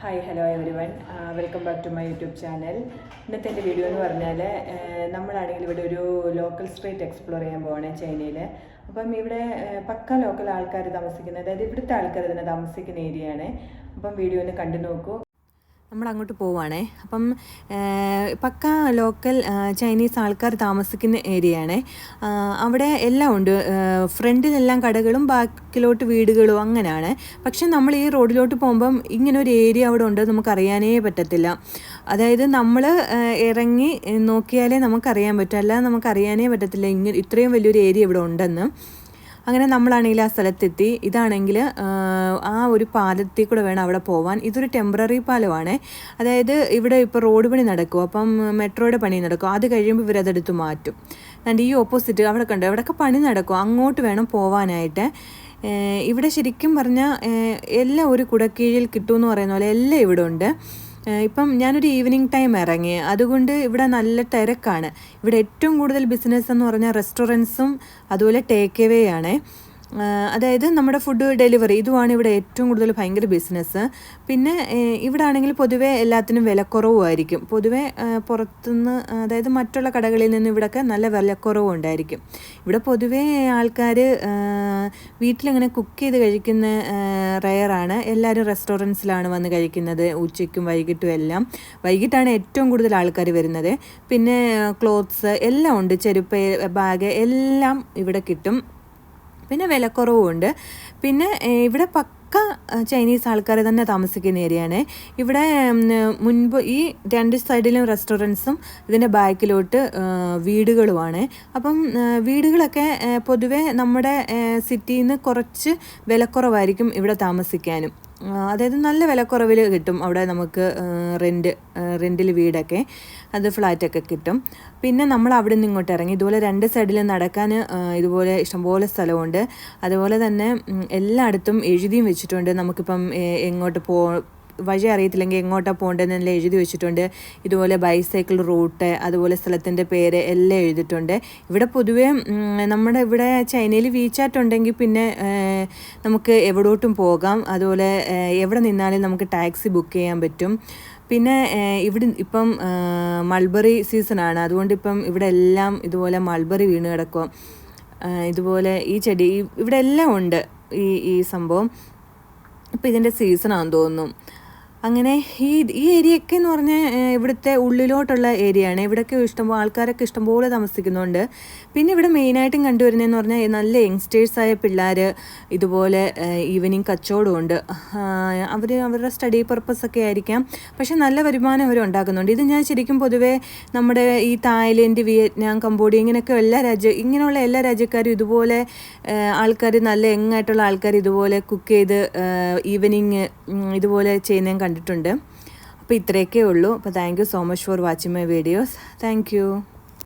Hi hello everyone welcome back to my YouTube channel ഇന്നത്തെ എന്റെ video എന്ന് പറഞ്ഞാൽ നമ്മളാണെങ്കിൽ ഇവിടെ ഒരു ലോക്കൽ സ്ട്രീറ്റ് എക്സ്പ്ലോർ ചെയ്യാൻ പോവാണ് ചൈനയിൽ അപ്പം ഇവിടെ പക്ക ലോക്കൽ ആൾക്കാർ താമസിക്കുന്ന അതായത് ഇവിടുത്തെ ആൾക്കാർ തന്നെ താമസിക്കുന്ന ഏരിയയാണ് അപ്പം വീഡിയോ ഒന്ന് കണ്ടു നോക്കൂ. നമ്മൾ അങ്ങോട്ട് പോവുകയാണേ അപ്പം പക്ക ലോക്കൽ ചൈനീസ് ആൾക്കാർ താമസിക്കുന്ന ഏരിയയാണ്. അവിടെ എല്ലാം ഉണ്ട്. ഫ്രണ്ടിലെല്ലാം കടകളും ബാക്കിലോട്ട് വീടുകളും അങ്ങനെയാണ് പക്ഷെ നമ്മൾ ഈ റോഡിലോട്ട് പോകുമ്പം ഇങ്ങനെ ഒരു ഏരിയ അവിടെ ഉണ്ട് നമുക്കറിയാനേ പറ്റത്തില്ല. അതായത് നമ്മൾ ഇറങ്ങി നോക്കിയാലേ നമുക്കറിയാൻ പറ്റും. അല്ലാതെ നമുക്കറിയാനേ പറ്റത്തില്ല ഇങ്ങനെ ഇത്രയും വലിയൊരു ഏരിയ ഇവിടെ ഉണ്ടെന്ന്. അങ്ങനെ നമ്മളാണെങ്കിൽ ആ സ്ഥലത്തെത്തി. ഇതാണെങ്കിൽ ആ ഒരു പാലത്തിൽ കൂടെ വേണം അവിടെ പോവാൻ. ഇതൊരു ടെമ്പററി പാലമാണ്. അതായത് ഇവിടെ ഇപ്പോൾ റോഡ് പണി നടക്കും. അപ്പം മെട്രോയുടെ പണി നടക്കും. അത് കഴിയുമ്പോൾ ഇവരതെടുത്ത് മാറ്റും. എന്നിട്ട് ഈ ഓപ്പോസിറ്റ് അവിടെ കണ്ടു അവിടെയൊക്കെ പണി നടക്കും. അങ്ങോട്ട് വേണം പോവാനായിട്ട്. ഇവിടെ ശരിക്കും പറഞ്ഞാൽ എല്ലാം ഒരു കുടക്കീഴിൽ കിട്ടുമെന്ന് പറയുന്ന പോലെ എല്ലാം ഇവിടെ ഉണ്ട് ഇപ്പം ഞാനൊരു ഈവനിങ് ടൈം ഇറങ്ങി. അതുകൊണ്ട് ഇവിടെ നല്ല തിരക്കാണ്. ഇവിടെ ഏറ്റവും കൂടുതൽ ബിസിനസ് എന്ന് പറഞ്ഞാൽ റെസ്റ്റോറന്റ്സും അതുപോലെ ടേക്ക് എവേ ആണ് അതായത് നമ്മുടെ ഫുഡ് ഡെലിവറി ഇതുമാണ് ഇവിടെ ഏറ്റവും കൂടുതൽ ഭയങ്കര ബിസിനസ് പിന്നെ ഇവിടെ ആണെങ്കിൽ പൊതുവെ എല്ലാത്തിനും വിലക്കുറവുമായിരിക്കും. പൊതുവെ പുറത്തുനിന്ന് അതായത് മറ്റുള്ള കടകളിൽ നിന്ന് ഇവിടെയൊക്കെ നല്ല വിലക്കുറവും ഉണ്ടായിരിക്കും ഇവിടെ പൊതുവേ ആൾക്കാർ വീട്ടിലിങ്ങനെ കുക്ക് ചെയ്ത് കഴിക്കുന്ന റയറാണ് എല്ലാവരും റെസ്റ്റോറന്റ്സിലാണ് വന്ന് കഴിക്കുന്നത് ഉച്ചയ്ക്കും വൈകിട്ടും എല്ലാം. വൈകിട്ടാണ് ഏറ്റവും കൂടുതൽ ആൾക്കാർ വരുന്നത്. പിന്നെ ക്ലോത്ത്സ് എല്ലാം ഉണ്ട്. ചെരുപ്പ് ബാഗ് എല്ലാം ഇവിടെ കിട്ടും. പിന്നെ വിലക്കുറവുമുണ്ട് പിന്നെ ഇവിടെ പക്ക ചൈനീസ് ആൾക്കാർ തന്നെ താമസിക്കുന്ന ഏരിയയാണ്. ഇവിടെ മുൻപ് ഈ രണ്ട് സൈഡിലും റെസ്റ്റോറന്റ്സും ഇതിന്റെ ബാക്കിലോട്ട് വീടുകളുമാണ്. അപ്പം വീടുകളൊക്കെ പൊതുവേ നമ്മുടെ സിറ്റിയിൽ നിന്ന് കുറച്ച് വിലക്കുറവായിരിക്കും ഇവിടെ താമസിക്കാനും. അതായത് നല്ല വിലക്കുറവിൽ കിട്ടും. അവിടെ നമുക്ക് റെന്റ് റെന്റിൽ വീടൊക്കെ. അത് ഫ്ലാറ്റൊക്കെ കിട്ടും. പിന്നെ നമ്മൾ അവിടെ നിന്ന് ഇങ്ങോട്ട് ഇറങ്ങി. ഇതുപോലെ രണ്ട് സൈഡിൽ നടക്കാൻ ഇതുപോലെ ഇഷ്ടംപോലെ സ്ഥലമുണ്ട്. അതുപോലെ തന്നെ എല്ലായിടത്തും എഴുതിയും വെച്ചിട്ടുണ്ട്. നമുക്കിപ്പം എങ്ങോട്ട് പോ വഴി അറിയത്തില്ലെങ്കിൽ എങ്ങോട്ടാണ് പോകേണ്ടതെന്നെല്ലാം എഴുതി വെച്ചിട്ടുണ്ട്. ഇതുപോലെ ബൈസൈക്കിൾ റൂട്ട് അതുപോലെ സ്ഥലത്തിന്റെ പേര് എല്ലാം എഴുതിയിട്ടുണ്ട്. ഇവിടെ പൊതുവേ നമ്മുടെ ഇവിടെ ചൈനയിൽ വീച്ചാറ്റ് ഉണ്ടെങ്കിൽ പിന്നെ നമുക്ക് എവിടോട്ടും പോകാം. അതുപോലെ എവിടെ നിന്നാലും നമുക്ക് ടാക്സി ബുക്ക് ചെയ്യാൻ പറ്റും. പിന്നെ ഇവിടെ ഇപ്പം മൾബറി സീസണാണ് അതുകൊണ്ട് ഇപ്പം ഇവിടെ എല്ലാം ഇതുപോലെ മൾബറി വീണ് കിടക്കും. ഇതുപോലെ ഈ ചെടി ഇവിടെ എല്ലാം ഉണ്ട് ഈ ഈ സംഭവം. ഇപ്പം ഇതിന്റെ സീസണാണെന്ന് തോന്നുന്നു. അങ്ങനെ ഈ ഈ ഏരിയയൊക്കെ എന്ന് പറഞ്ഞാൽ ഇവിടുത്തെ ഉള്ളിലോട്ടുള്ള ഏരിയയാണ്. ഇവിടെയൊക്കെ ഇഷ്ടംപോലെ ആൾക്കാരൊക്കെ ഇഷ്ടംപോലെ താമസിക്കുന്നുണ്ട്. പിന്നെ ഇവിടെ മെയിനായിട്ടും കണ്ടുവരുന്നതെന്ന് പറഞ്ഞാൽ നല്ല യങ്സ്റ്റേഴ്സായ പിള്ളേർ ഇതുപോലെ ഈവനിങ് കച്ചവടമുണ്ട് അവർ അവരുടെ സ്റ്റഡി പർപ്പസ് ഒക്കെ ആയിരിക്കാം. പക്ഷേ നല്ല വരുമാനം അവർ ഉണ്ടാക്കുന്നുണ്ട്. ഇത് ഞാൻ ശരിക്കും പൊതുവേ നമ്മുടെ ഈ തായ്ലൻഡ് വിയറ്റ്നാം കംബോഡിയ ഇങ്ങനെയൊക്കെ എല്ലാ രാജ്യ ഇങ്ങനെയുള്ള എല്ലാ രാജ്യക്കാരും ഇതുപോലെ ആൾക്കാർ നല്ല യങ്ങായിട്ടുള്ള ആൾക്കാർ ഇതുപോലെ കുക്ക് ചെയ്ത് ഈവനിങ് ഇതുപോലെ ചെയ്യുന്നത് കണ്ടിട്ടുണ്ട്. അപ്പോൾ ഇത്രയൊക്കെ ഉള്ളൂ. അപ്പോൾ thank you so much for watching my videos thank